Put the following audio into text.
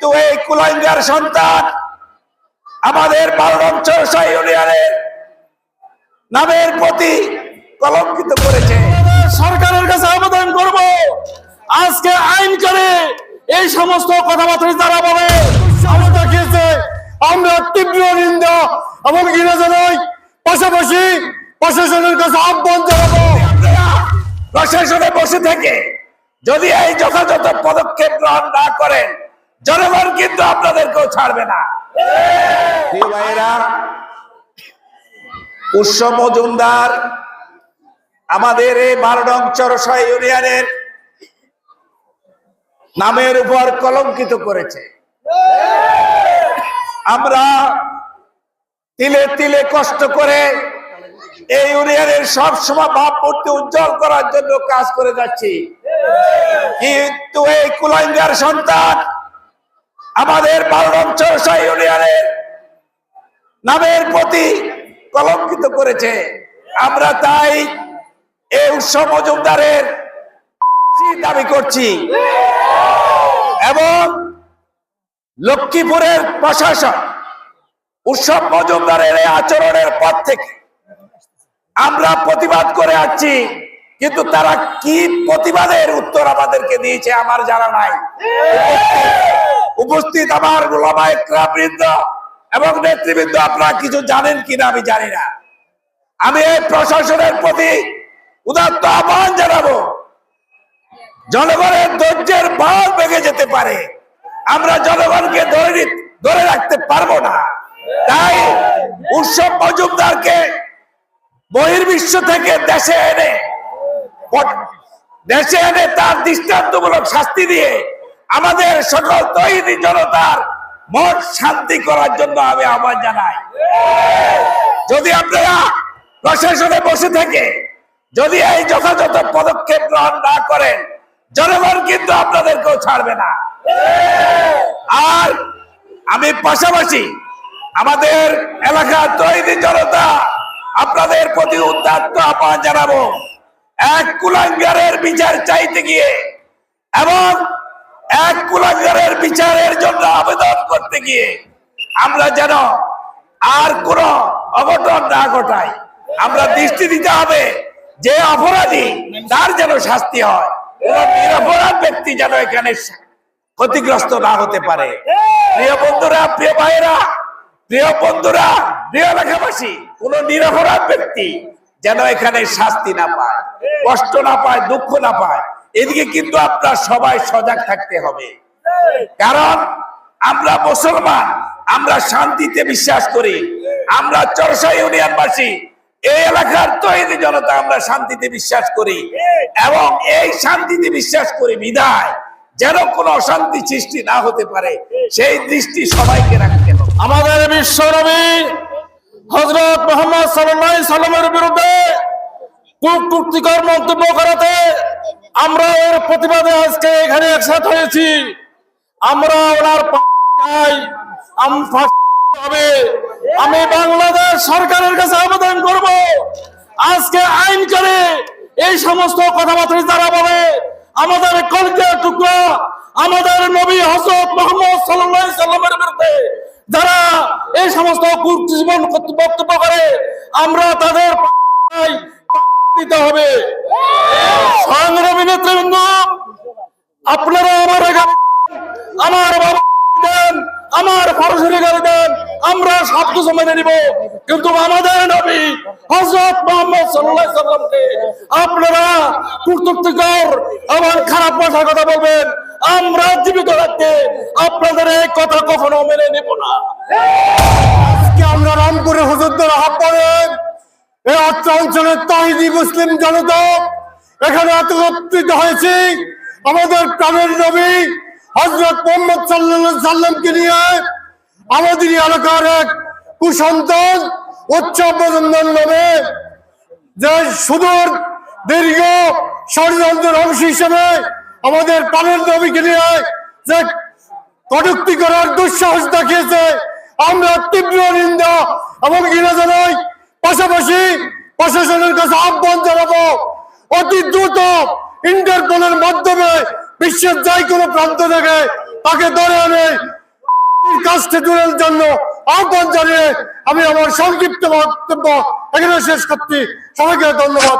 কিন্তু এই কুলাঙ্গার সন্তান আমাদের চরসা ইউনিয়নের নামের প্রতি কলঙ্কিত করেছে। সরকারের কাছে আবেদন করব। আজকে আইন করে এই সমস্ত কথাবার্তা যারা বলে আমরা তীব্র নিন্দা এবং জানাই পাশাপাশি প্রশাসনের কাছে আহ্বান জানাব। প্রশাসনে বসে থেকে যদি এই যথাযথ পদক্ষেপ গ্রহণ না করেন জনগণ কিন্তু আপনাদেরকেও ছাড়বে না। উৎসব মজুমদার আমাদের এই বারো চরসা ইউনিয়নের নামের উপর কলঙ্কিত করেছে। আমরা তিলে তিলে কষ্ট করে এই ইউনিয়নের সব সময় ভাবমূর্তি উজ্জ্বল করার জন্য কাজ করে যাচ্ছি। কিন্তু এই কুলাঙ্গার সন্তান আমাদের বারো চরসা ইউনিয়নের নামের প্রতি কলঙ্কিত করেছে। আমরা তাই এই উৎসব মজুমদারের দাবি করছি। এবং লক্ষ্মীপুরের প্রশাসন উৎসব মজুমদারের এই আচরণের পর থেকে আমরা প্রতিবাদ করে আসছি, কিন্তু তারা কি প্রতিবাদের উত্তর আমাদেরকে দিয়েছে আমার জানা নাই। উপস্থিত আমার বৃন্দ এবং নেতৃবৃন্দ, আপনারা কিছু জানেন কিনা আমি জানি না। আমি এই প্রশাসনের প্রতি উদাত্ত আহ্বান জানাব। জনগণের ধৈর্যের বাল ভেঙে যেতে পারে। আমরা জনগণকে ধরে ধরে রাখতে পারব না। তাই উৎসব মজুমদারকে বহির্বিশ্ব থেকে দেশে এনে দেশে এনে তার দৃষ্টান্তমূলক শাস্তি দিয়ে আমাদের সকল তৈরি জনতার মন শান্তি করার জন্য আমি আহ্বান জানাই। যদি আপনারা প্রশাসনে বসে থেকে যদি এই যথাযথ পদক্ষেপ গ্রহণ না করেন, জনগণ কিন্তু আপনাদেরকেও ছাড়বে না। আর আমি পাশাপাশি আমাদের এলাকার তৈরি জনতা আপনাদের প্রতি উদ্যাত্ত আহ্বান জানাব। এক কুলাঙ্গারের বিচার চাইতে গিয়ে এবং এক কুলাঙ্গারের বিচারের জন্য আবেদন করতে গিয়ে আমরা যেন আর কোন অঘটন না ঘটাই। আমরা দৃষ্টি দিতে হবে যে অপরাধী, তার যেন শাস্তি হয়। নিরপরাধ ব্যক্তি যেন এখানে ক্ষতিগ্রস্ত না হতে পারে। প্রিয় বন্ধুরা, প্রিয় ভাইয়েরা, প্রিয় বন্ধুরা, প্রিয় এলাকাবাসী, কোন নিরপরাধ ব্যক্তি যেন এখানে শাস্তি না পায়, কষ্ট না পায়, দুঃখ না পায়। এদিকে কিন্তু আপনার সবাই সজাগ থাকতে হবে। কারণ আমরা মুসলমান, আমরা শান্তিতে বিশ্বাস করি, আমরা চরসা ইউনিয়নবাসী, এই এলাকার তৈরি জনতা আমরা শান্তিতে বিশ্বাস করি এবং এই শান্তিতে বিশ্বাস করি বিদায় যেন কোনো অশান্তি সৃষ্টি না হতে পারে, সেই দৃষ্টি সবাইকে রাখতে হবে। আমাদের বিশ্ব নবী হজরত মোহাম্মদ সাল্লামের বিরুদ্ধে কূটনীতিকর মন্তব্য করাতে আমরা এর প্রতিবাদে আজকে এখানে একসাথ হয়েছি। আমরা ওনার হবে। আমি বাংলাদেশ সরকারের কাছে আবেদন করব। আজকে আইন করে এই সমস্ত কথাবার্তা যারা বলে, আমাদের কলকে টুকরা, আমাদের নবী হজরত মোহাম্মদ সাল্লাহ সাল্লামের বিরুদ্ধে যারা এই সমস্ত কুজীবন বক্তব্য করে, আমরা তাদের দিতে হবে। সংগ্রামী নেতৃবৃন্দ, আপনারা আমার আমার বাবা দেন, আমার গাড়ি দেন, আমরা সব কিছু মেনে নিব। কিন্তু আমাদের নবী হজরত আপনারা কূটনীতিকর আমার খারাপ ভাষার কথা বলবেন, আমরা জীবিত রাখতে আপনাদের এই কথা কখনো মেনে নেব না। আজকে আমরা রামপুরে হুজুরদের আহ্বানে এই অত্র অঞ্চলের তাহিদি মুসলিম জনতা এখানে একত্রিত হয়েছি। আমাদের প্রাণের নবী হজরত মোহাম্মদ সাল্লাহ সাল্লামকে নিয়ে আমাদের এলাকার এক কুসন্তান মজুমদার নামে যে সুদূর, দীর্ঘ ষড়যন্ত্রের অংশ হিসেবে আমাদের প্রাণের নবীকে নিয়ে যে কটুক্তি করার দুঃসাহস দেখিয়েছে। আমরা তীব্র নিন্দা এবং ঘৃণা পাশাপাশি প্রশাসনের কাছে আহ্বান জানাব অতি দ্রুত ইন্টারপোলের মাধ্যমে বিশ্বের যাই কোনো প্রান্ত থেকে তাকে ধরে আনে কনস্টিটিউশনের জন্য আহ্বান জানিয়ে আমি আমার সংক্ষিপ্ত বক্তব্য এখানে শেষ করছি। সবাইকে ধন্যবাদ।